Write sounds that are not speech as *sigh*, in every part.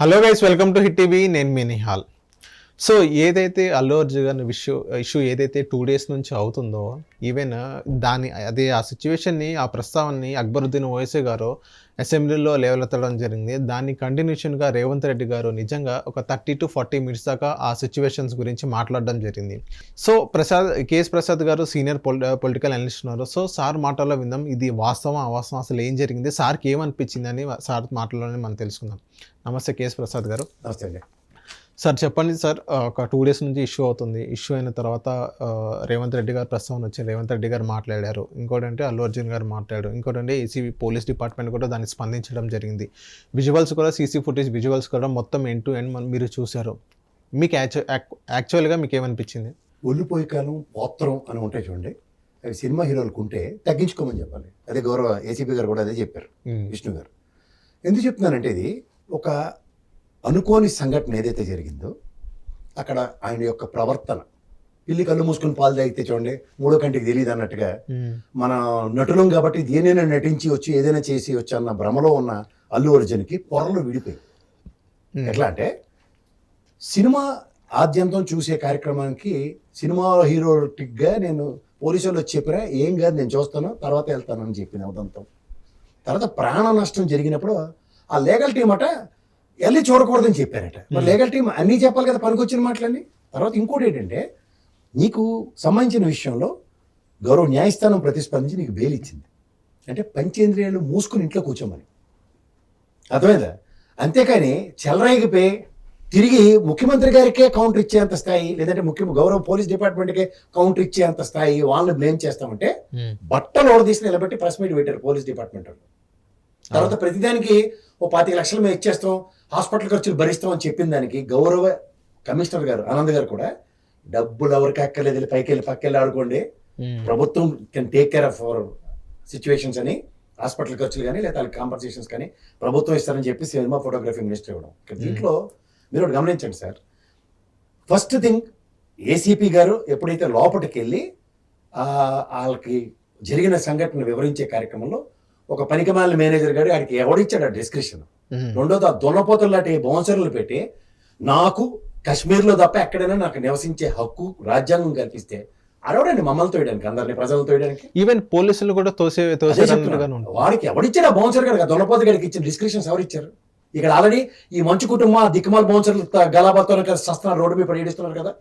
Hello guys welcome to Hit TV. నేను మీ Nihal. So ఏదైతే అల్లు అర్జున్ గారి ఇష్యూ ఇష్యూ ఏదైతే టూ డేస్ నుంచి అవుతుందో ఈవెన్ దాని అదే ఆ సిచ్యువేషన్ని ఆ ప్రస్తావనని అక్బరుద్దీన్ ఓవైసీ గారు అసెంబ్లీలో లేవలెత్తడం జరిగింది. దాన్ని కంటిన్యూషన్గా రేవంత్ రెడ్డి గారు నిజంగా ఒక థర్టీ టు ఫార్టీ మినిట్స్ దాకా ఆ సిచ్యువేషన్స్ గురించి మాట్లాడడం జరిగింది. సో ప్రసాద్ కేఎస్ ప్రసాద్ గారు సీనియర్ పొలిటికల్ అనలిస్ట్ ఉన్నారు. సో సార్ మాటల్లో విందాం ఇది వాస్తవం అవాస్తవం అసలు ఏం జరిగింది సార్కి ఏమనిపించింది అని సార్ మాటల్లోనే మనం తెలుసుకుందాం. నమస్తే కేఎస్ ప్రసాద్ గారు. నమస్తే సార్ చెప్పండి సార్. ఒక టూ డేస్ నుంచి ఇష్యూ అవుతుంది. ఇష్యూ అయిన తర్వాత రేవంత్ రెడ్డి గారు ప్రస్తావన వచ్చింది రేవంత్ రెడ్డి గారు మాట్లాడారు. ఇంకోటి అంటే అల్లు అర్జున్ గారు మాట్లాడారు. ఇంకోటి అంటే ఏసీబీ పోలీస్ డిపార్ట్మెంట్ కూడా దాన్ని స్పందించడం జరిగింది. విజువల్స్ కూడా సీసీ ఫుటేజ్ విజువల్స్ కూడా మొత్తం ఎండ్ టు ఎండ్ మీరు చూశారు. మీకు యాక్చు యాక్చువల్గా మీకు ఏమనిపించింది? ఒళ్ళిపోయి కాలం పోత్రం అని ఉంటాయి చూడండి. అవి సినిమా హీరోలకు ఉంటే తగ్గించుకోమని చెప్పాలి. అదే గౌరవ ఏసీపీ గారు కూడా అదే చెప్పారు. విష్ణు గారు. ఎందుకు చెప్తున్నానంటే ఇది ఒక అనుకోని సంఘటన ఏదైతే జరిగిందో అక్కడ ఆయన యొక్క ప్రవర్తన పిల్లి కళ్ళు మూసుకుని పాలు తాగితే చూడండి మూడో కంటికి తెలియదు అన్నట్టుగా. మన నటులం కాబట్టి దేనైనా నటించి వచ్చి ఏదైనా చేసి వచ్చి అన్న భ్రమలో ఉన్న అల్లు అర్జున్కి పొరలు విడిపోయి. ఎట్లా అంటే సినిమా ఆద్యంతం చూసే కార్యక్రమానికి సినిమా హీరోటిక్గా నేను పోలీసు వాళ్ళు వచ్చి చెప్పినా ఏం కాదు నేను చూస్తాను తర్వాత వెళ్తాను అని చెప్పిన ఉదంతం తర్వాత ప్రాణ నష్టం జరిగినప్పుడు ఆ లీగల్ టీం అట వెళ్ళి చూడకూడదని చెప్పారట. మరి లీగల్ టీం అన్నీ చెప్పాలి కదా పనికొచ్చిన మాటలన్నీ. తర్వాత ఇంకోటి ఏంటంటే నీకు సంబంధించిన విషయంలో గౌరవ న్యాయస్థానం ప్రతిస్పందించి నీకు బెయిల్ ఇచ్చింది. అంటే పంచేంద్రియాలు మూసుకుని ఇంట్లో కూర్చోమని. అర్థమైందా? అంతేకాని చెలరేగిపోయి తిరిగి ముఖ్యమంత్రి గారికే కౌంటర్ ఇచ్చేంత స్థాయి లేదంటే ముఖ్య గౌరవ పోలీస్ డిపార్ట్మెంట్కే కౌంటర్ ఇచ్చేంత స్థాయి వాళ్ళని బ్లేమ్ చేస్తామంటే. బట్టలు ఓడదీసి నిలబెట్టి ప్రెస్ మీట్ పెట్టారు పోలీస్ డిపార్ట్మెంట్ వాళ్ళు. తర్వాత ప్రతిదానికి ఓ పాతిక లక్షలు మేము ఇచ్చేస్తాం హాస్పిటల్ ఖర్చులు భరిస్తాం అని చెప్పిన దానికి గౌరవ కమిషనర్ గారు ఆనంద్ గారు కూడా డబ్బులు ఎవరికి అక్కర్లేదు పైకి వెళ్ళి పక్కకి వెళ్ళి ఆడుకోండి. ప్రభుత్వం can take care of our situations అని హాస్పిటల్ ఖర్చులు కానీ లేదా కాంపన్సేషన్స్ కానీ ప్రభుత్వం ఇస్తారని చెప్పి సినిమా ఫోటోగ్రఫీ మినిస్టర్ ఇవ్వడం. దీంట్లో మీరు గమనించండి సార్. ఫస్ట్ థింగ్ ఏసీపీ గారు ఎప్పుడైతే లోపలికి వెళ్ళి ఆ, వాళ్ళకి జరిగిన సంఘటన వివరించే కార్యక్రమంలో ఒక పనికిమాలిన మేనేజర్ గారు ఆడికి ఎవడిచ్చాడు ఆ డిస్క్రిప్షన్. రెండోది ఆ దున్నపోతులు లాంటి బౌన్సర్లు పెట్టి నాకు కాశ్మీర్లో తప్ప ఎక్కడైనా నాకు నివసించే హక్కు రాజ్యాంగం కల్పిస్తే అడవడండి మమ్మల్ని తోయడానికి అందరిని ప్రజలు తోయడానికి. ఈవెన్ పోలీసులు కూడా తోసే. ఉంటుంది వాడికి ఎవడిచ్చాడు ఆ బౌన్సర్ గారికి దున్నపోత గారికి ఇచ్చిన డిస్క్రిప్షన్స్ ఎవరిచ్చారు? ఇక్కడ ఆల్రెడీ ఈ మంచు కుటుంబం దిక్కుమాల బౌన్సర్లు గలాబాతో సస్తున్నారు రోడ్డు మీద పడేస్తున్నారు కదా.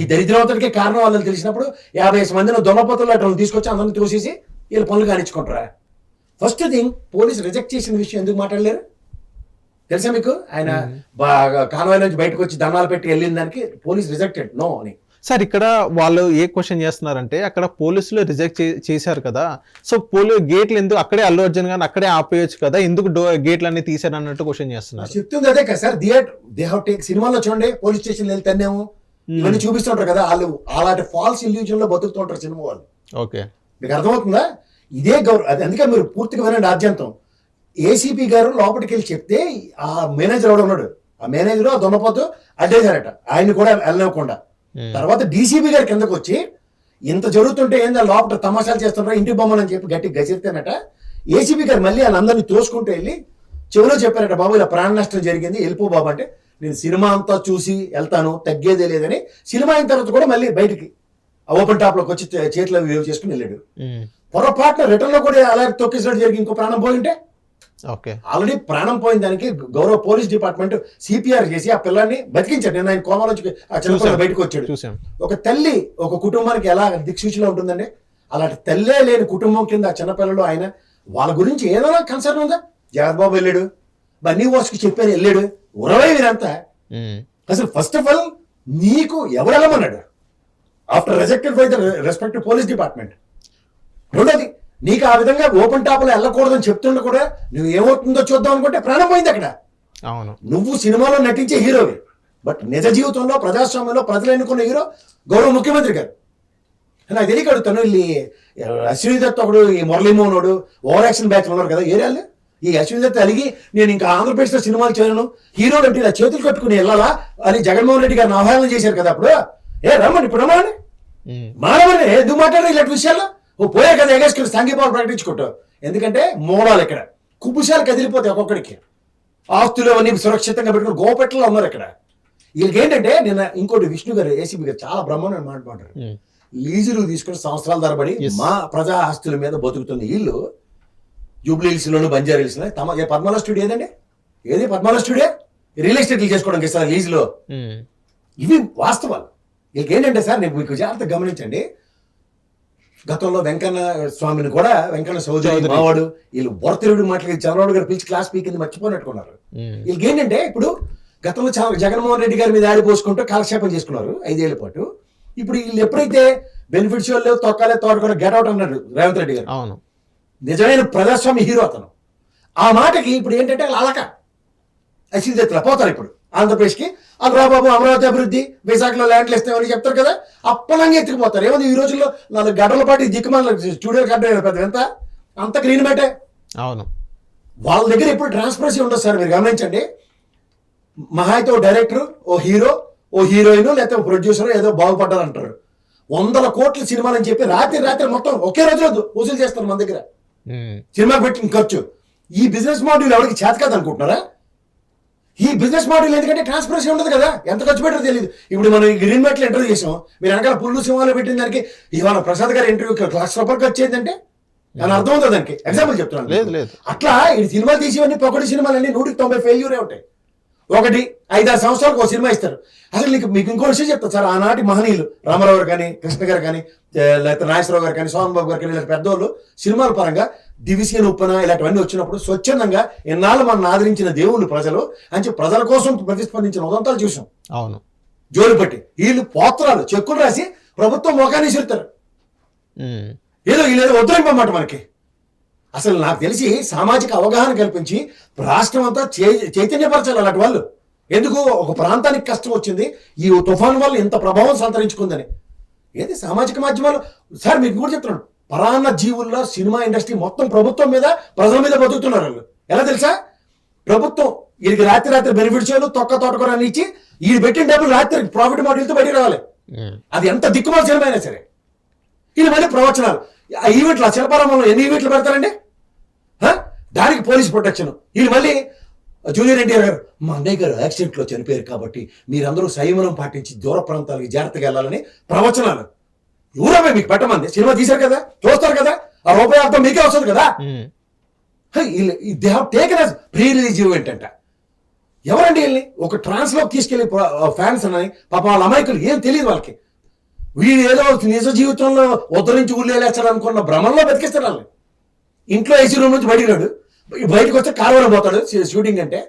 ఈ దరిద్రవంతుడికి కారణం వాళ్ళని తెలిసినప్పుడు యాభై ఐదు మందిని దొంగపోతులు అట్లా తీసుకొచ్చి అందరిని తోసేసి వీళ్ళు పనులు కానిచ్చుకుంటారా? ఫస్ట్ థింగ్ పోలీస్ రిజెక్ట్ చేసిన విషయం ఎందుకు మాట్లాడలేరు? తెలుసా మీకు? ఆయన బాగా కాన్వాయ్ నుంచి బయటకు వచ్చి దండాలు పెట్టి వెళ్ళిన దానికి పోలీస్ రిజెక్టెడ్ నో అని. సార్ ఇక్కడ వాళ్ళు ఏ క్వశ్చన్ చేస్తున్నారంటే అక్కడ పోలీసులు రిజెక్ట్ చేశారు కదా. సో పోలీ గేట్లు ఎందుకు అక్కడే అల్లు అర్జున్ గారిని అక్కడే ఆపేయచ్చు కదా? ఎందుకు డో గేట్లు అన్ని తీశారు అన్నట్టు క్వశ్చన్ చేస్తున్నారు. చెప్తుంది అదే కదా sir theatre they have take సినిమాలో చూడండి పోలీస్ స్టేషన్ వెళ్తేనేమో ఇవన్నీ చూపిస్తుంటారు కదా వాళ్ళు అలాంటి ఫాల్స్ ఇల్యూజన్లో బతుకుతుంటారు సినిమా వాళ్ళు. ఓకే. మీకు అర్థమవుతుందా? ఇదే గౌరవ అది అందుకే మీరు పూర్తిగా వినండి ఆద్యంతం. ఏసీపీ గారు లోపలికి వెళ్ళి చెప్తే ఆ మేనేజర్ ఎవడు ఉన్నాడు. ఆ మేనేజర్ ఆ దొన్నపోతూ అడ్డేశారట. ఆయన కూడా వెళ్ళనివ్వకుండా. తర్వాత డీసీపీ గారు కిందకు వచ్చి ఇంత జరుగుతుంటే ఏందా లోపల తమాషాలు చేస్తుంటారు ఇంటి బొమ్మలు అని చెప్పి గట్టి గసిరితేనట. ఏసీపీ గారు మళ్ళీ వాళ్ళందరినీ తోసుకుంటూ వెళ్ళి చెవిలో చెప్పారట బాబు ఇలా ప్రాణ నష్టం జరిగింది వెళ్ళిపో బాబు అంటే నేను సినిమా అంతా చూసి వెళ్తాను తగ్గేదే లేదని సినిమా అయిన తర్వాత కూడా మళ్ళీ బయటికి ఆ ఓపెన్ టాప్లోకి వచ్చి చేతిలో వేవ్ చేసుకుని వెళ్ళాడు. పొరపాటున రిటర్న్లో కూడా అలాగే తొక్కేసినట్టు జరిగి ఇంకో ప్రాణం పోయి ఉంటే ఓకే. ఆల్రెడీ ప్రాణం పోయిన దానికి గౌరవ పోలీస్ డిపార్ట్మెంట్ సిపిఆర్ చేసి ఆ పిల్లాన్ని బతికించాడు. నేను ఆయన కోమలోంచి ఆ బయటకు వచ్చాడు. ఒక తల్లి ఒక కుటుంబానికి ఎలా దిక్సూచిలో ఉంటుందండి? అలాంటి తల్లే లేని కుటుంబం కింద ఆ చిన్నపిల్లలు ఆయన వాళ్ళ గురించి ఏదైనా కన్సర్న్ ఉందా? జగద్బాబు వెళ్ళాడు. బన్నీ వాస్కి చెప్పాను వెళ్ళాడు. ఉరవై వీరంతా. అసలు ఫస్ట్ ఆఫ్ ఆల్ నీకు ఎవరు వెళ్ళమన్నాడు? After rejected by the respect police department రెండోది నీకు ఆ విధంగా ఓపెన్ టాప్లో వెళ్ళకూడదని చెప్తుండే కూడా నువ్వు ఏమవుతుందో చూద్దాం అనుకుంటే ప్రాణం పోయింది అక్కడ. అవును. నువ్వు సినిమాలో నటించే హీరోవి. బట్ నిజ జీవితంలో ప్రజాస్వామ్యంలో ప్రజలు ఎన్నుకున్న హీరో గౌరవ ముఖ్యమంత్రి గారు. నాకు తెలియక అడుగుతాను వీళ్ళు అశ్విని దత్ ఒకడు ఈ మురళీమోహనుడు ఓవర్ యాక్షన్ బ్యాచ్ ఉన్నారు కదా ఏరియాలు ఈ అశ్విని దత్ అలిగి నేను ఇంకా ఆంధ్రప్రదేశ్లో సినిమాలు చేయను. హీరోలు అంటే ఇలా చేతులు కట్టుకుని వెళ్ళాలా? అని జగన్మోహన్ రెడ్డి గారిని ఆహ్వానం చేశారు కదా అప్పుడు. ఏ రమ్మని ఇప్పుడు రమ్మని. మ్మ్. మానవని ఎందుకు మాట్లాడారు ఇలాంటి విషయాల్లో? ఓ పోయే కదా ఎగేసుకుని సంఘీభావం ప్రకటించుకుంటావు ఎందుకంటే మూలాలు ఇక్కడ. కుబుషాలు కదిలిపోతాయి ఒక్కొక్కడికి. ఆస్తులు అవన్నీ సురక్షితంగా పెట్టుకుని గోపెట్టలో ఉన్నారు ఇక్కడ. వీళ్ళకి ఏంటంటే నిన్న ఇంకోటి విష్ణు గారు ఏసీబీ గారు చాలా బ్రహ్మాండం మాట మాట్లాడారు లీజులు తీసుకుని సంవత్సరాల తరబడి. మా ప్రజా ఆస్తుల మీద బతుకుతున్న వీళ్ళు జూబ్లీ హిల్స్ లోను బంజారా హిల్స్లో తమ ఏ పద్మాల స్టూడియో ఏదండి? ఏది పద్మాల స్టూడియో? రియల్ ఎస్టేట్లు చేసుకోవడానికి ఇస్తారు లీజులో? ఇవి వాస్తవాలు. వీళ్ళకి ఏంటంటే సార్ నేను మీకు జాగ్రత్తగా గమనించండి. గతంలో వెంకన్న స్వామిని కూడా వెంకన్న చౌదరి. మావాడు వీళ్ళు బొరతిరుడు మాటలకి చంద్రబాబు గారు పిలిచి క్లాస్ పీకింది మర్చిపోయినట్టుకున్నారు వీళ్ళకి ఏంటంటే ఇప్పుడు గతంలో జగన్మోహన్ రెడ్డి గారి మీద ఆడిపోసుకుంటూ కాలక్షేపం చేసుకున్నారు ఐదేళ్ళ పాటు. ఇప్పుడు వీళ్ళు ఎప్పుడైతే బెనిఫిట్స్ వాళ్ళు తొక్కాలే తోడుకోవడం గెట్ అవుట్ అన్నాడు రేవంత్ రెడ్డి గారు. అవును. నిజమైన ప్రజాస్వామ్య హీరో అతను. ఆ మాటకి ఇప్పుడు ఏంటంటే అలక. అసిద్ధెత్తుల పోతారు ఇప్పుడు. ఆంధ్రప్రదేశ్కి. బాబు అమరావతి అభివృద్ధి విశాఖలో ల్యాండ్లు ఇస్తామని చెప్తారు కదా అప్పనంగా ఎత్తుకుపోతారు. ఏముంది ఈ రోజుల్లో నాలుగు గంటల పాటు దిక్కుమాల స్టూడియో కట్టడం పెద్ద ఎంత? అంత గ్రీన్ మ్యాటే అవును. వాళ్ళ దగ్గర ఎప్పుడు ట్రాన్స్పరెన్సీ ఉండదు సార్ మీరు గమనించండి. మహా అయితే ఓ డైరెక్టర్ ఓ హీరో ఓ హీరోయిన్ లేకపోతే ఓ ప్రొడ్యూసర్ ఏదో బాగుపడ్డారు అంటారు వందల కోట్ల సినిమాలు అని చెప్పి రాత్రి రాత్రి మొత్తం ఒకే రోజులో వసూలు చేస్తారు మన దగ్గర. ఉమ్, సినిమాకి పెట్టిన ఖర్చు. ఈ బిజినెస్ మోడల్ ఎవరికి చేత కాదు అనుకుంటున్నారా ఈ బిజినెస్ మోడల్ ఎందుకంటే ట్రాన్స్పరెన్సీ ఉండదు కదా? ఎంత ఖర్చు పెట్టారో తెలియదు ఇప్పుడు మనం ఈ గ్రీన్ మెట్లు ఇంటర్వ్యూ చేసాం. మీరు వెనకాల పుల్లు సింహాలు పెట్టిన దానికి ఇవాళ ప్రసాద్ గారి ఇంటర్వ్యూ లక్ష రూపాయలు ఖర్చు అయిందంటే దాని అర్థం అవుతుంది దానికి. ఎగ్జాంపుల్ చెప్తున్నాను. లేదు, లేదు. అట్లా ఈ సినిమాలు తీసేవన్నీ పొగటి సినిమాలన్నీ నూటికి తొంభై ఫెయిల్యూరే ఉంటాయి. ఒకటి ఐదారు సంవత్సరాలకు ఒక సినిమా ఇస్తారు. అసలు నీకు మీకు ఇంకో విషయం చెప్తాను సార్ ఆనాటి మహనీయులు రామారావు గారు కానీ కృష్ణ గారు కానీ లేకపోతే నాగేశ్వరరావు గారు కానీ సోమన్ బాబు గారు కానీ ఇలాంటి పెద్దోళ్ళు సినిమాల పరంగా దివిసీన ఉప్పన ఇలాంటివన్నీ వచ్చినప్పుడు స్వచ్ఛందంగా ఎన్నాళ్ళు మనం ఆదరించిన దేవుళ్ళు ప్రజలు అని చెప్పి ప్రజల కోసం ప్రతిస్పందించిన ఉదంతాలు చూసాం అవును. జోలు పట్టి వీళ్ళు పోత్రాలు చెక్కులు రాసి ప్రభుత్వం మొఖాన్ని చెప్తారు ఏదో వీళ్ళు వద్దనిపమాట మనకి. అసలు నాకు తెలిసి సామాజిక అవగాహన కల్పించి రాష్ట్రం అంతా చైతన్యపరచాలి అలాంటి వాళ్ళు. ఎందుకు? ఒక ప్రాంతానికి కష్టం వచ్చింది. ఈ తుఫాన్ వల్ల ఇంత ప్రభావం సంతరించుకుందని. ఏది సామాజిక మాధ్యమాలు? సార్ మీకు కూడా చెప్తున్నాను. పరాన్న జీవుల్లో సినిమా ఇండస్ట్రీ మొత్తం ప్రభుత్వం మీద ప్రజల మీద బతుకుతున్నారు వాళ్ళు. ఎలా తెలుసా? ప్రభుత్వం వీరికి రాత్రి రాత్రి బెనిఫిట్ తొక్క తోటకూరని ఇచ్చి ఈ పెట్టిన డబ్బులు రాత్రి ప్రాఫిట్ మోడల్తో బయటికి రావాలి. అది ఎంత దిక్కుమాల సినిమా అయినా సరే. ఇది మళ్ళీ ప్రవచనాలు. ఆ ఈవెంట్లు ఆ శిల్పారామంలో ఎన్ని ఈవెంట్లు పెడతారండి? దానికి పోలీస్ ప్రొటెక్షన్. వీళ్ళు మళ్ళీ జూనియర్ ఎన్టీఆర్ గారు మా అన్నయ్య గారు యాక్సిడెంట్లో చనిపోయారు కాబట్టి మీరందరూ సంయమనం పాటించి దూర ప్రాంతాలకి జాగ్రత్తగా వెళ్ళాలని ప్రవచనాలు. ఎవరమే మీకు పెట్టమంది సినిమా తీశారు కదా? చూస్తారు కదా? ఆ రూపాయి అర్థం మీకే వస్తుంది కదా? They have taken us pre release event అంట. ఎవరండి వీళ్ళని? ఒక ట్రాన్స్లోకి తీసుకెళ్ళి ఫ్యాన్స్ అని పాప వాళ్ళ అమాయకులు ఏం తెలియదు వాళ్ళకి. వీడు ఏదో నిజ జీవితంలో ఉద్ధరించి ఊళ్ళేస్తాడు అనుకున్న భ్రమంలో బతికిస్తారు వాళ్ళని. ఇంట్లో ఏసీ రూమ్ నుంచి బయటికి రాడు. బయటకు వస్తే కాలువలో పోతాడు షూటింగ్ అంటే.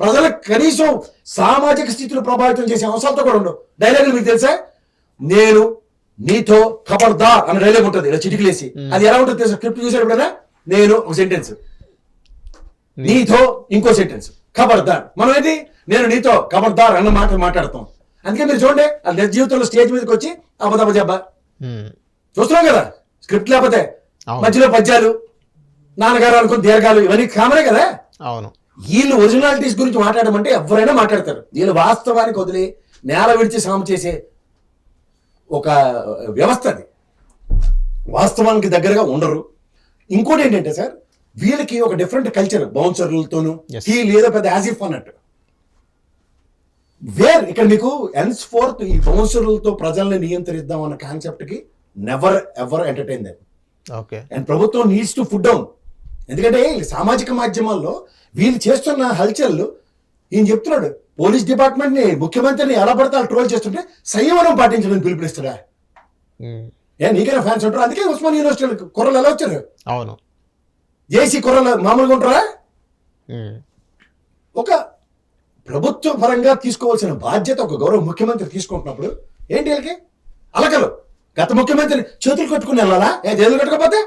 ప్రజలకు కనీసం సామాజిక స్థితిలో ప్రభావితం చేసే అవసరాలతో కూడా ఉండవు. డైలాగులు మీకు తెలుసా? నేను నీతో ఖబర్దార్ అన్న డైలాగ్ ఉంటుంది. ఇలా చిటికలేసి అది ఎలా ఉంటుంది? తెలుసా? స్క్రిప్ట్ చూసారు ఎప్పుడైనా నేను ఒక సెంటెన్స్ నీతో ఇంకో సెంటెన్స్ ఖబర్దార్. మనం ఏంటి నేను నీతో ఖబర్దార్ అన్న మాట మాట్లాడతాం. అందుకే మీరు చూడండి ఆ నిజ జీవితంలో స్టేజ్ మీదకి వచ్చి అబద్ధ జబ్బా. చూస్తున్నాం కదా? స్క్రిప్ట్ లేకపోతే. మధ్యలో పద్యాలు నాన్నగారు అనుకుని దీర్ఘాలు ఇవన్నీ కామనే కదా? అవును. వీళ్ళు ఒరిజినాలిటీస్ గురించి మాట్లాడమంటే ఎవరైనా మాట్లాడతారు. వీళ్ళు వాస్తవానికి వదిలి నేల విడిచి సాము చేసే ఒక వ్యవస్థ అది. వాస్తవానికి దగ్గరగా ఉండరు. ఇంకోటి ఏంటంటే సార్ వీళ్ళకి ఒక డిఫరెంట్ కల్చర్ బౌన్సర్లతోనూ. ఈ లేదా పెద్ద యాజిఫ్ అన్నట్టు. వేర్ ఇక్కడ మీకు ఎన్స్ ఫోర్త్ ఈ బౌన్సర్లతో ప్రజల్ని నియంత్రిద్దాం అన్న కాన్సెప్ట్కి never ever entertain them okay and ప్రభుత్వం నీడ్స్ టు ఫుడ్ డౌన్ ఎందుకంటే సామాజిక మాధ్యమాల్లో వీళ్ళు చేస్తున్న హల్చల్లు ఈయన చెప్తున్నాడు పోలీస్ డిపార్ట్మెంట్ని ముఖ్యమంత్రిని ఎలా పడితే ట్రోల్ చేస్తుంటే సంయమనం పాటించడానికి పిలుపునిస్తాడా ఉమ్, ఏ నీకైనా ఫ్యాన్స్ ఉంటారు? అందుకే ఉస్మాన్ యూనివర్సిటీ కుర్రలు ఎలా వచ్చారు? అవును. జేసీ కుర్రలు మామూలుగా ఉంటారా? ఒక ప్రభుత్వ పరంగా తీసుకోవాల్సిన బాధ్యత ఒక గౌరవ ముఖ్యమంత్రి తీసుకుంటున్నప్పుడు ఏంటి వీళ్ళకి? అలకలు. గత ముఖ్యమంత్రిని చేతులు కట్టుకుని వెళ్ళాలా? ఏ చేతులు కట్టుకోకపోతే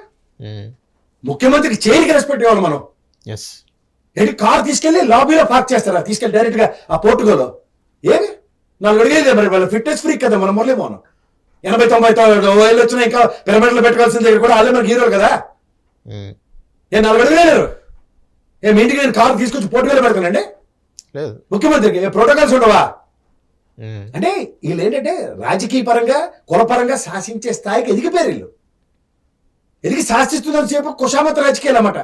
ముఖ్యమంత్రికి చేయడానికి రెస్పెక్ట్ ఇవ్వాలి మనం. ఎస్ ఏంటి కార్ తీసుకెళ్ళి లాబీలో పార్క్ చేస్తారా తీసుకెళ్ళి డైరెక్ట్గా ఆ పోర్టుగోలో. ఏమి? నాలుగు అడిగేది మరి వాళ్ళ. ఫిట్నెస్ ఫ్రీ కదా మనం మురళీ మోహన్ ఎనభై తొంభై ఏళ్ళు వచ్చినా ఇంకా పిరమిడ్లో పెట్టుకోవాల్సిన దగ్గర కూడా వాళ్ళే మనకి హీరోలు కదా. ఏ నాలుగు అడిగలేరు ఏ మీ ఇంటికి నేను కార్ తీసుకొచ్చి పోర్టుగోలో పెడతానండి? ముఖ్యమంత్రికి ప్రోటోకాల్స్ ఉండవా? అంటే వీళ్ళు ఏంటంటే రాజకీయ పరంగా కులపరంగా శాసించే స్థాయికి ఎదిగిపోయారు వీళ్ళు. ఎదిగి శాసిస్తున్నంత సేపు కుషామత రాజకీయాలు అన్నమాట.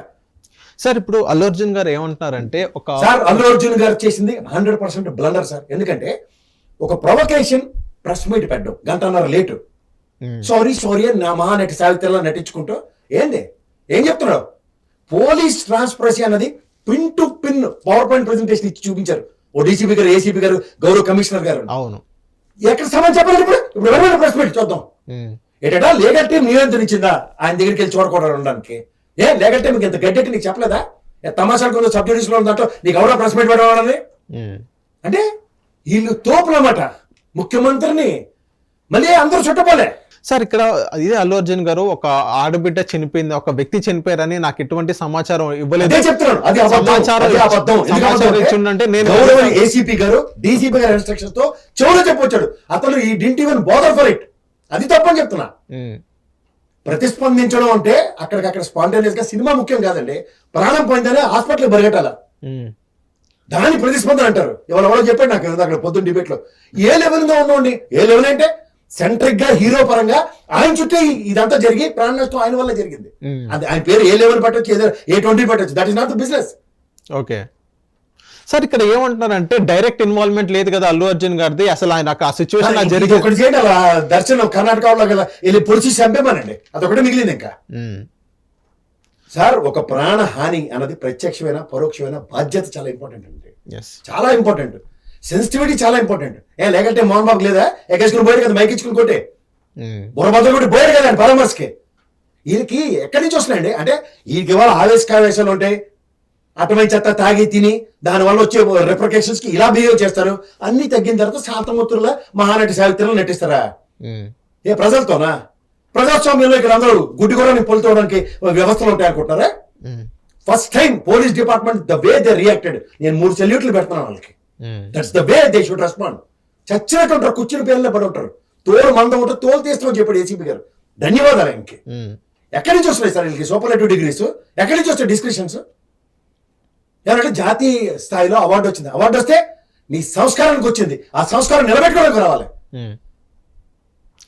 సార్ ఇప్పుడు అల్లు అర్జున్ గారు ఏమంటున్నారంటే ఒక సార్ అల్లు అర్జున్ గారు చేసింది హండ్రెడ్ పర్సెంట్ బ్లండర్ సార్. ఎందుకంటే ఒక ప్రొవకేషన్ ప్రెస్ మీట్ పెట్టడం గంటన్నర లేటు. సారీ సారీ అని నా మహానటి సావిత్రిలా నటించుకుంటూ ఏంది? ఏం చెప్తున్నావు? పోలీస్ ట్రాన్స్పరసీ అన్నది pin to pin power point presentation ఇచ్చి చూపించారు. ఓ డీసీపీ గారు ఏసీపీ గారు గౌరవ కమిషనర్ గారు. అవును. ఎక్కడ సమాచారం చెప్పాలి ఇప్పుడు? ఇప్పుడు ఎవరైనా ప్రెస్ మీట్ చూద్దాం. ఏంటంటే? లీగల్ టీం నియంత్రించిందా? ఆయన దగ్గరికి వెళ్ళి చూడకూడదు ఉండడానికి ఏ లీగల్ టీం ఇంత గడ్డెట్టి నీకు చెప్పలేదా? ఏ తమాషాకు సబ్జెక్ట్స్లో ఉందంటో నీకు ఎవరో ప్రెస్ మీట్ పెట్టవాలని అంటే వీళ్ళు తోపులన్నమాట. ముఖ్యమంత్రిని మళ్ళీ అందరూ చుట్టపోలే. సార్ ఇక్కడ ఇదే అల్లు అర్జున్ గారు ఒక ఆడబిడ్డ చనిపోయింది ఒక వ్యక్తి చనిపోయారని నాకు ఎటువంటి సమాచారం ఇవ్వలేదు. సమాచారం ఏసీపీ గారు డీసీపీ గారి ఇన్స్ట్రక్షన్స్తో చెవులో చెప్పొచ్చాడు. అతను he didn't even bother for it. అది తప్పని చెప్తున్నా. ప్రతిస్పందించడం అంటే అక్కడికక్కడ స్పాంటేనియస్గా సినిమా ముఖ్యం కాదండి. ప్రాణం పోయిందనే హాస్పిటల్ పరిగెట్టాల. దాని ప్రతిస్పందన అంటారు. ఎవరు ఎవరో చెప్పాడు నాకు అక్కడ పొద్దున్న డిబేట్లో. ఏ లెవెల్గా ఉండండి ఏ లెవెల్ అంటే సెంట్రిక్గా హీరో పరంగా ఆయన చుట్టూ ఇదంతా జరిగి ప్రాణ నష్టం ఆయన వల్ల జరిగింది. అది ఆయన పేరు ఏ లెవెల్ పెట్టొచ్చు ఏ ట్వంటీ పెట్టొచ్చు that is not the business okay. Sir ఇక్కడ ఏమంటున్నారంటే డైరెక్ట్ ఇన్వాల్వ్మెంట్ లేదు కదా అల్లు అర్జున్ గారిది. అసలు ఆయన ఆ సిచ్యువేషన్ దర్శనం కర్ణాటకలో కదా వెళ్ళి పొడిచి చంపేమనండి. అదొకటి మిగిలింది ఇంకా. సార్ ఒక ప్రాణ హాని అన్నది ప్రత్యక్షమైన పరోక్షమైన బాధ్యత చాలా ఇంపార్టెంట్ అండి. చాలా ఇంపార్టెంట్ సెన్సిటివిటీ చాలా ఇంపార్టెంట్ ఏ లేకంటే మోహన్ బాబు లేదా? ఎక్కేసుకుని పోయాడు కదా మైక్ ఇచ్చుకుని కొట్టే. బుర్రబద్దలు కూడా పోయాడు కదా పరామర్శకి. వీళ్ళకి ఎక్కడి నుంచి వస్తున్నాయండి? అంటే వీళ్ళకి ఇవాళ ఆవేశకావేశాలు ఉంటాయి అటవై చెత్త తాగి తిని దానివల్ల వచ్చే రిప్రికేషన్స్కి ఇలా బిహేవ్ చేస్తారు. అన్ని తగ్గిన తర్వాత శాంతమూర్తుల మహానటి సావిత్రులు నటిస్తారా? ఏ ప్రజలతోనా? ప్రజాస్వామ్యంలో ఇక్కడ అందరూ గుడ్డి కూడా పొలుతోవడానికి వ్యవస్థలు ఉంటాయి అనుకుంటున్నారా? First time police department the way they reacted నేను మూడు సెల్యూట్లు పెడుతున్నాను వాళ్ళకి. That's the way they should respond చచ్చినట్టు ఉంటారు కూర్చుని పేర్లే పడి ఉంటారు. తోలు మందం ఉంటే తోలు తీస్తామని చెప్పాడు ఏసీపీ గారు. ధన్యవాదాలు ఆయనకి. ఎక్కడి నుంచి వస్తున్నాయి సార్ వీళ్ళకి సూపర్లేటివ్ డిగ్రీస్? ఎక్కడి నుంచి వస్తాయి డిస్క్రిప్షన్స్ ఏమంటే జాతీయ స్థాయిలో అవార్డు వచ్చింది అవార్డు వస్తే నీ సంస్కారానికి వచ్చింది. ఆ సంస్కారం నిలబెట్టుకోవడానికి రావాలి.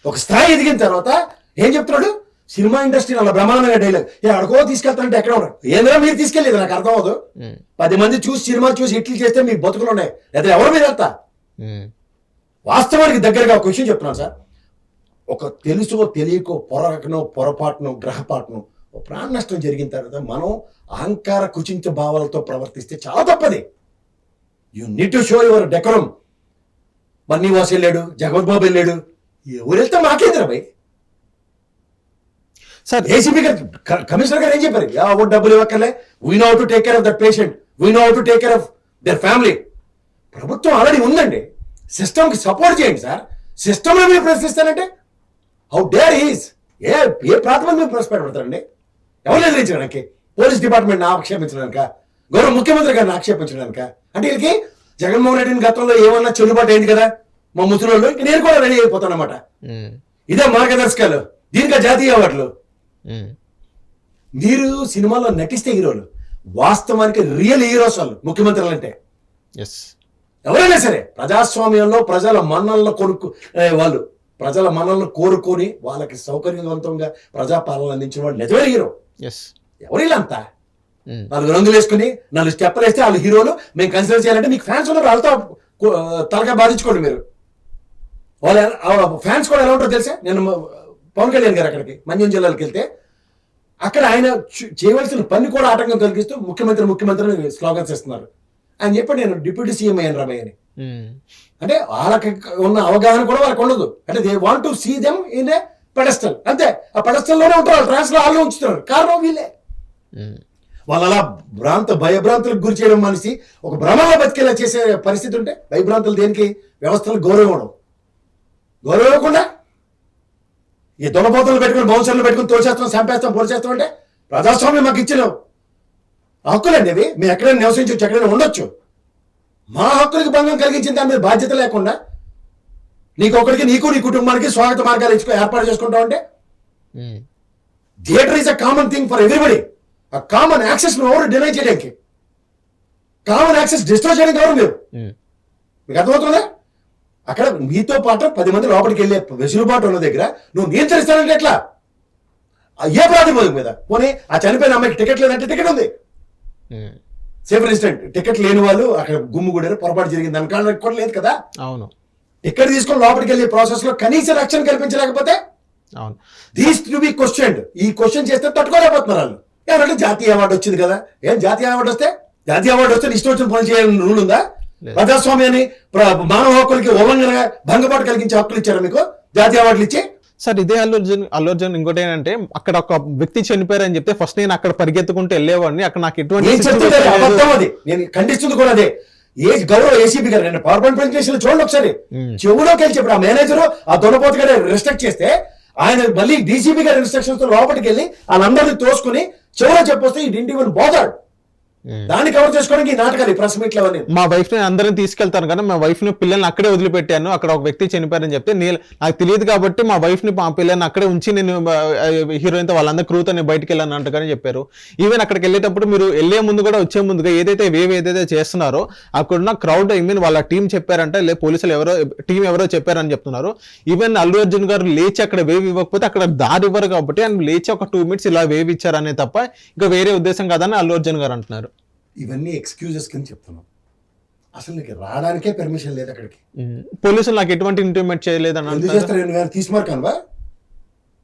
ఒక స్థాయి ఎదిగిన తర్వాత ఏం చెప్తున్నాడు? సినిమా ఇండస్ట్రీ అలా బ్రహ్మాండంగా డైలాగ్. ఏ అడుకో తీసుకెళ్తానంటే ఎక్కడ ఉన్నారు ఏదైనా మీరు తీసుకెళ్ళలేదు నాకు అర్థం అవ్వదు. ఉమ్, పది మంది చూసి సినిమా చూసి ఇట్లు చేస్తే మీ బతుకులు ఉన్నాయి. లేదా ఎవరు మీరు వెళ్తా? వాస్తవానికి దగ్గరగా ఒక విషయం చెప్తున్నాను సార్. ఒక తెలుసో తెలియకో పొరకనో పొరపాటునో గ్రహపాటును ప్రాణ నష్టం జరిగిన తర్వాత మనం అహంకార కుచింత భావాలతో ప్రవర్తిస్తే చాలా తప్పది. You need to show your decorum మన్నీవాస్ వెళ్ళాడు జగవత్ బాబు వెళ్ళాడు ఎవరు వెళ్తే మాకేంద్ర భయ్ సార్ ఏసీబీ గారు కమిషనర్ గారు ఏం చెప్పారు? ఓ డబ్బులు ఇవ్వక్కర్లే. We know to take care of that patient we know to take care of their family ప్రభుత్వం ఆల్రెడీ ఉందండి. సిస్టమ్కి సపోర్ట్ చేయండి సార్. సిస్టంలో మీరు ప్రశ్నిస్తానంటే హౌ డేర్ ఈస్ ఏ ఏ ప్రాంతం మీరు ప్రశ్నపెడతారండి? ఎవరు ఎదిరించడానికి పోలీస్ డిపార్ట్మెంట్ ఆక్షేపించడానిక? గౌరవ ముఖ్యమంత్రి గారిని ఆక్షేపించడానిక? అంటే వీళ్ళకి జగన్మోహన్ రెడ్డిని గతంలో ఏమన్నా చెల్లుబాటు అయింది కదా? మా ఇంక నేను కూడా రెడీ అయిపోతాను అనమాట ఇదే మార్గదర్శకాలు. దీనికి జాతీయ అవార్డులు. మీరు సినిమాలో నటిస్తే హీరోలు. వాస్తవానికి రియల్ హీరోస్ వాళ్ళు ముఖ్యమంత్రులు అంటే. ఎవరైనా సరే ప్రజాస్వామ్యంలో ప్రజల మన్నలను కొనుక్కు వాళ్ళు. ప్రజల మన్నలను కోరుకొని వాళ్ళకి సౌకర్యవంతంగా ప్రజాపాలన అందించిన వాళ్ళు నిజమైన హీరో. ఎవరు వీళ్ళంతా? ఉమ్, నాలుగు రంగులు వేసుకుని నాలుగు స్టెప్పులు వేస్తే వాళ్ళు హీరోలు. మేము కన్సిడర్ చేయాలంటే మీకు ఫ్యాన్స్ ఉన్నారు వాళ్ళతో తలగా బాధించుకోండి మీరు. వాళ్ళ ఫ్యాన్స్ కూడా ఎలా ఉంటారో తెలుసా? నేను పవన్ కళ్యాణ్ గారు అక్కడికి మంజం జిల్లాలకు వెళ్తే అక్కడ ఆయన చేయవలసిన పని కూడా ఆటంకం కలిగిస్తూ ముఖ్యమంత్రి ముఖ్యమంత్రి స్లోగన్స్ ఇస్తున్నారు ఆయన చెప్పాడు నేను డిప్యూటీ సీఎం అయ్యాను రమయ్య అని. అంటే వాళ్ళకి ఉన్న అవగాహన కూడా వాళ్ళకి ఉండదు. అంటే they want to see them in a pedestal అంతే. ఆ pedestal లోనే ఉంటారు. ట్రాన్స్లో వాళ్ళు ఉంచుతున్నారు. కారణం వీళ్ళే. ఉమ్, వాళ్ళు అలా భ్రాంత భయభ్రాంతులకు గురి చేయడం మనిషి ఒక భ్రమలో బతికేలా చేసే పరిస్థితి ఉంటే భయభ్రాంతులు దేనికి? వ్యవస్థలు గౌరవం ఇవ్వడం గౌరవం ఇవ్వకుండా ఈ దొంగపోతలు పెట్టుకుని బౌన్సర్లు పెట్టుకుని తోచేస్తాం చంపేస్తాం పొడిచేస్తాం అంటే ప్రజాస్వామ్యం మాకు ఇచ్చిన హక్కులండి అవి మేము ఎక్కడైనా నివసించవచ్చు ఎక్కడైనా ఉండొచ్చు. మా హక్కులకు భంగం కలిగించిన దాని మీద బాధ్యత లేకుండా నీకొకరికి నీకు నీ కుటుంబానికి స్వాగత మార్గాలు ఇచ్చుకో ఏర్పాటు చేసుకుంటావు అంటే ఉమ్, theatre is a common thing for everybody a common access నువ్వు ఎవరు డినై చేయడానికి? కామన్ యాక్సెస్ డిస్ట్రాయ్ చేయడానికి ఎవరు మీరు మీకు అర్థమవుతుందా? అక్కడ మీతో పాటు పది మంది లోపలికి వెళ్ళే వెసులుబాటు ఉన్న దగ్గర నువ్వు నియంత్రిస్తానంటే ఎట్లా? ఏ ప్రాతిపదిక మీద. పోనీ ఆ చనిపోయిన అమ్మాయికి టికెట్ లేదంటే టికెట్ ఉంది. సేఫ్ ఇన్స్టెంట్ టికెట్ లేని వాళ్ళు అక్కడ గుమ్ము కూడా పొరపాటు జరిగింది దానికన్నా కూడా లేదు కదా? అవును. టికెట్ తీసుకొని లోపలికి వెళ్ళే ప్రాసెస్లో కనీస రక్షణ కల్పించలేకపోతే? అవును. దీస్ టు బి క్వశ్చన్ ఈ క్వశ్చన్ చేస్తే తట్టుకోలేకపోతున్నారు వాళ్ళు. ఏమంటే జాతీయ అవార్డు వచ్చింది కదా? ఏం జాతీయ అవార్డు వస్తే? జాతీయ అవార్డు వస్తే ఇష్టం వచ్చిన పని చేయాలని రూల్ ఉందా. ప్రజాస్వామ్యాన్ని ప్ర- మానవ హక్కులకి ఉల్లంఘన భంగపాటు కలిగించే హక్కులు ఇచ్చారా మీకు? జాతీయ అవార్డులు ఇచ్చి సార్ ఇదే అల్లు అర్జున్ అల్లు అర్జున్ ఇంకోటి ఏంటంటే అక్కడ ఒక వ్యక్తి చనిపోయారని చెప్తే ఫస్ట్ నేను అక్కడ పరిగెత్తుకుంటూ వెళ్ళేవాడిని. అక్కడ నాకు ఎటువంటి నేను ఖండిస్తుంది కూడా అదే. ఏ గౌరవ ఏసీపీ గారు నేను పవర్ పాయింట్ ప్రెజెంటేషన్ చూడండి ఒకసారి. చెవులోకి వెళ్ళి చెప్పాడు. ఆ మేనేజర్ ఆ దొనపోతు గారు రిస్ట్రిక్ట్ చేస్తే ఆయన మళ్ళీ డీసీపీ గారి ఇన్స్ట్రక్షన్స్తో లోపలికి వెళ్ళి వాళ్ళందరినీ తోసుకుని చెవులో చెప్పొస్తే బోతాడు. ఉమ్. దాన్ని కవర్ చేసుకోవడానికి నాటకాలు ప్రెస్ మీట్లు అవన్నీ. మా వైఫ్ని అందరిని తీసుకెళ్తాను కానీ మా వైఫ్ని పిల్లల్ని అక్కడే వదిలిపెట్టాను. అక్కడ ఒక వ్యక్తి చనిపోయారని చెప్తే నేను నాకు తెలియదు కాబట్టి మా వైఫ్ని మా పిల్లల్ని అక్కడే ఉంచి నేను హీరోయిన్తో వాళ్ళందరూ క్రూతో నేను బయటికి వెళ్ళాను అంటగానే చెప్పారు. ఈవెన్ అక్కడికి వెళ్ళేటప్పుడు మీరు వెళ్ళే ముందు కూడా వచ్చే ముందుగా ఏదైతే వేవ్ ఏదైతే చేస్తున్నారో అక్కడున్న క్రౌడ్ ఐ మీన్ వాళ్ళ టీం చెప్పారంటే లే పోలీసులు ఎవరో టీం ఎవరో చెప్పారని చెప్తున్నారు. ఈవెన్ అల్లు అర్జున్ గారు లేచి అక్కడ వేవ్ ఇవ్వకపోతే అక్కడ దారి ఇవ్వరు కాబట్టి ఆయన లేచి ఒక టూ మినిట్స్ ఇలా వేవ్ ఇచ్చారనే తప్ప ఇంకా వేరే ఉద్దేశం కాదని అల్లు అర్జున్ గారు అంటున్నారు. ఇవన్నీ ఎక్స్క్యూజెస్ కింద చెప్తున్నాం. అసలు నీకు రావడానికే పర్మిషన్ లేదు అక్కడికి. పోలీసులు నాకు ఎటువంటి ఇంటిమేట్ ఎందుకు అంటున్నారు? చేస్తారు? నేను కానీ తీసుమార్కానువా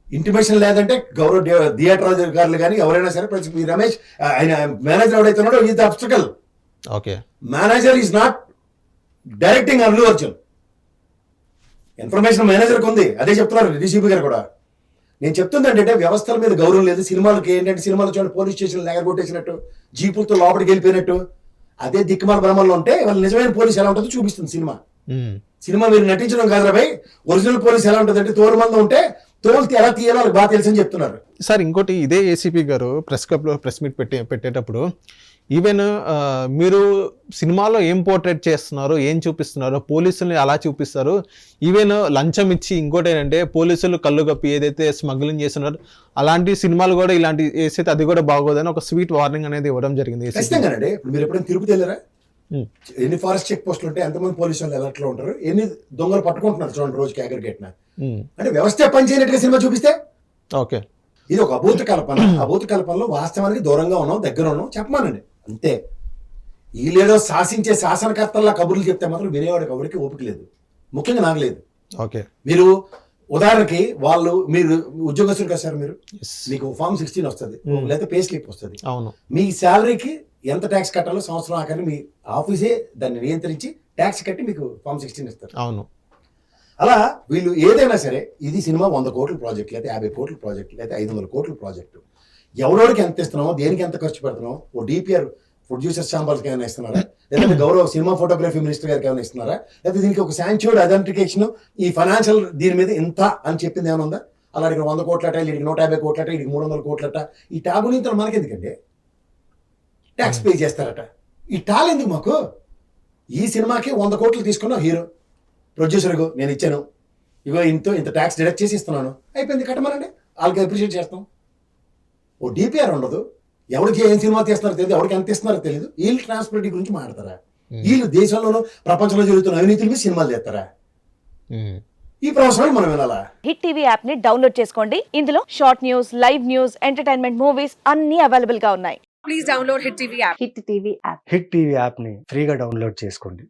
ఇంటిమేషన్ లేదంటే గౌరవ థియే- థియేటర్ అధికారులు కానీ ఎవరైనా సరే ఈ రమేష్ ఆయన మేనేజర్ ఎవడైతే ఉన్నాడో is obstacle okay. Manager is not directing Allu Arjun information మేనేజర్కి ఉంది. అదే చెప్తున్నారు డీసీపీ గారు కూడా. నేను చెప్తుంది ఏంటంటే వ్యవస్థల మీద గౌరవం లేదు. సినిమాలకి ఏంటంటే సినిమాలు చూడండి పోలీస్ స్టేషన్ దగ్గర కొట్టేసినట్టు జీపులతో లోపలికి వెళ్ళిపోయినట్టు అదే దిక్కుమాల భ్రమంలో ఉంటే వాళ్ళ నిజమైన పోలీస్ ఎలా ఉంటుందో చూపిస్తుంది సినిమా. సినిమా మీరు నటించడం కాదురా భయ్ ఒరిజినల్ పోలీస్ ఎలా ఉంటుంది అంటే తోలు మందం ఉంటే తోలు ఎలా తీయాలో వాళ్ళకి బాగా తెలుసని చెప్తున్నారు సార్ ఇంకోటి ఇదే ఏసీపీ గారు ప్రెస్ క్లబ్లో ప్రెస్ మీట్ పెట్టి పెట్టేటప్పుడు ఈవెన్ ఆ, మీరు సినిమాలో ఏం పోర్ట్రేట్ చేస్తున్నారు ఏం చూపిస్తున్నారు పోలీసుల్ని అలా చూపిస్తారు. ఈవెన్ లంచం ఇచ్చి ఇంకోటి ఏంటంటే పోలీసులు కళ్ళు కప్పి ఏదైతే స్మగ్లింగ్ చేస్తున్నారు అలాంటి సినిమాలు కూడా ఇలాంటి వేసైతే అది కూడా బాగోదని ఒక స్వీట్ వార్నింగ్ అనేది ఇవ్వడం జరిగింది ACP. ఖచ్చితంగానండి. ఇప్పుడు మీరు ఎప్పుడైనా తిరుపతి వెళ్ళారా. ఎన్ని ఫారెస్ట్ చెక్ పోస్టులు ఉంటాయి ఎంతమంది పోలీసు వాళ్ళు ఎలర్ట్లో ఉంటారు ఎన్ని దొంగలు పట్టుకుంటున్నారు చూడండి రోజుకి అగ్రిగేట్న. అంటే వ్యవస్థ పని చేయనట్టుగా సినిమా చూపిస్తే? ఓకే. ఇది ఒక అభూత కల్పన అభూత కల్పనలో వాస్తవానికి దూరంగా ఉన్నాం దగ్గర ఉన్నాం చెప్పమానండి. అంతే. వీళ్ళేదో శాసించే శాసనకర్తల్లా కబుర్లు చెప్తే మాత్రం వినేవాడికి ఎవరికి ఓపిక లేదు. ముఖ్యంగా నాకు లేదు. ఓకే. మీరు ఉదాహరణకి వాళ్ళు మీరు ఉద్యోగస్తులు కదా సార్ మీరు. మీకు ఫామ్ సిక్స్టీన్ వస్తుంది. లేకపోతే పే స్లిప్ వస్తుంది. అవును. మీ శాలరీకి ఎంత ట్యాక్స్ కట్టాలో సంవత్సరం ఆఖరి మీ ఆఫీసే దాన్ని నియంత్రించి ట్యాక్స్ కట్టి మీకు ఫామ్ సిక్స్టీన్ ఇస్తారు. అవును. అలా వీళ్ళు ఏదైనా సరే ఇది సినిమా వంద కోట్ల ప్రాజెక్ట్ లేదా యాభై కోట్ల ప్రాజెక్ట్ లేదా ఐదు వందల కోట్ల ప్రాజెక్టు. ఎవరోడికి ఎంత ఇస్తున్నామో దేనికి ఎంత ఖర్చు పెడుతున్నామో ఓ డిపిఆర్ ప్రొడ్యూసర్స్ ఛాంబర్స్కి ఏమైనా ఇస్తున్నారా? లేదంటే *clears throat* గౌరవ సినిమా ఫోటోగ్రఫీ మినిస్టర్ గారికి ఏమైనా ఇస్తున్నారా? లేకపోతే దీనికి ఒక శాంక్యూర్డ్ ఐడెంటిఫికేషన్ ఈ ఫైనాన్షియల్ దీని మీద ఇంత అని చెప్పింది ఏమైనా ఉందా? అలా ఇక్కడ వంద కోట్లట వీడికి నూట యాభై కోట్లట వీడికి మూడు వందల కోట్లట ఈ టాబు నీతులు మనకెందుకండి? ట్యాక్స్ పే చేస్తారట. ఈ టాల్ ఎందుకు మాకు? ఈ సినిమాకి వంద కోట్లు తీసుకున్న హీరో ప్రొడ్యూసర్కు నేను ఇచ్చాను. ఇగో ఇంత ఇంత ట్యాక్స్ డిడక్ట్ చేసి ఇస్తున్నాను. అయిపోయింది కట్టమనండి. వాళ్ళకి అప్రిషియేట్ చేస్తాం. ఓ డిపిఆర్ ఉండదు. ఎవరికి ఏం సినిమా తీస్తున్నారో తెలియదు ఎవరికి ఎంత ఇస్తున్నారో తెలియదు వీళ్ళు ట్రాన్స్పరెంటీ గురించి మాట్లాడతారా? వీళ్ళు దేశంలోనూ ప్రపంచంలో జరుగుతున్న అవినీతుల మీద సినిమాలు చేస్తారా ఉమ్. ఈ ప్రవచనాలు మనం వినాలా? హిట్ టీవీ యాప్ని డౌన్లోడ్ చేసుకోండి. ఇందులో short news live news entertainment movies అన్ని అవైలబుల్గా ఉన్నాయి. Please download Hit TV app. Hit TV app hit TV యాప్ని ఫ్రీగా డౌన్లోడ్ చేసుకోండి.